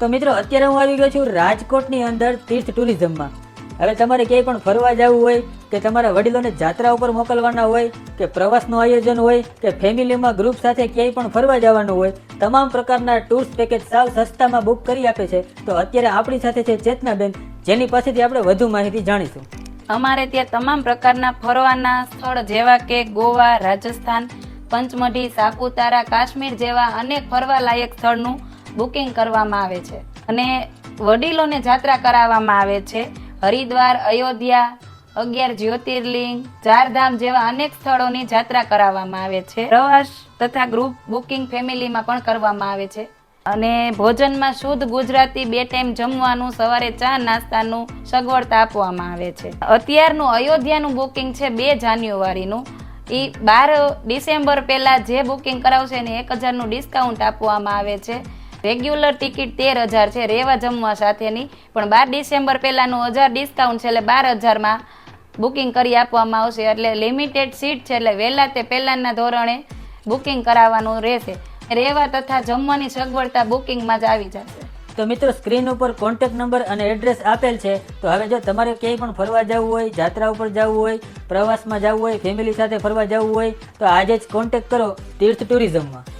તો મિત્રો, અત્યારે હું આવી ગયો છું રાજકોટની અંદર તીર્થ ટુરિઝમમાં. હવે તમારે ક્યાંય પણ ફરવા જવું હોય, કે તમારા વડીલોને જાત્રા ઉપર મોકલવાના હોય, કે પ્રવાસનું આયોજન હોય, કે ફેમિલીમાં ગ્રુપ સાથે ક્યાંય પણ ફરવા જવાનું હોય, તમામ પ્રકારના ટૂર્સ પેકેજ સાવ સસ્તામાં બુક કરી આપે છે. તો અત્યારે આપણી સાથે છે ચેતનાબેન, જેની પાસેથી આપણે વધુ માહિતી જાણીશું. અમારે ત્યાં તમામ પ્રકારના ફરવાના સ્થળ જેવા કે ગોવા, રાજસ્થાન, પંચમઢી, સાપુતારા, કાશ્મીર જેવા અનેક ફરવા લાયક સ્થળનું બુકિંગ કરવામાં આવે છે અને વડીલોને જાત્રા કરાવવામાં આવે છે. હરિદ્વાર, અયોધ્યા, અગિયાર જ્યોતિર્લિંગ, ચારધામ જેવા અનેક સ્થળોની જાત્રા કરાવવામાં આવે છે. પ્રવાસ તથા ગ્રુપ બુકિંગ ફેમિલીમાં પણ કરવામાં આવે છે. અને ભોજનમાં શુદ્ધ ગુજરાતી બે ટાઈમ જમવાનું, સવારે ચા નાસ્તાનું સગવડતા આપવામાં આવે છે. અત્યારનું અયોધ્યાનું બુકિંગ છે બે જાન્યુઆરીનું. એ બાર ડિસેમ્બર પહેલાં જે બુકિંગ કરાવશે એને એક હજારનું ડિસ્કાઉન્ટ આપવામાં આવે છે. રેગ્યુલર ટિકિટ તેર હજાર છે, રેવા જમવા સાથેની. પણ બાર ડિસેમ્બર પહેલાંનું હજાર ડિસ્કાઉન્ટ છે, એટલે બાર હજારમાં બુકિંગ કરી આપવામાં આવશે. એટલે લિમિટેડ સીટ છે, એટલે વહેલા તે પહેલાંના ધોરણે બુકિંગ કરાવવાનું રહેશે. રહેવા તથા જમવાની સગવડતા બુકિંગમાં જ આવી જશે. તો મિત્રો સ્ક્રીન ઉપર કોન્ટેક્ટ નંબર અને એડ્રેસ આપેલ છે. તો હવે જો તમારે ક્યાંય પણ ફરવા જવું હોય, જાત્રા ઉપર જવું હોય, પ્રવાસમાં જવું હોય ફેમિલી સાથે ફરવા જવું હોય, તો આજે જ કોન્ટેક કરો તીર્થ ટુરિઝમમાં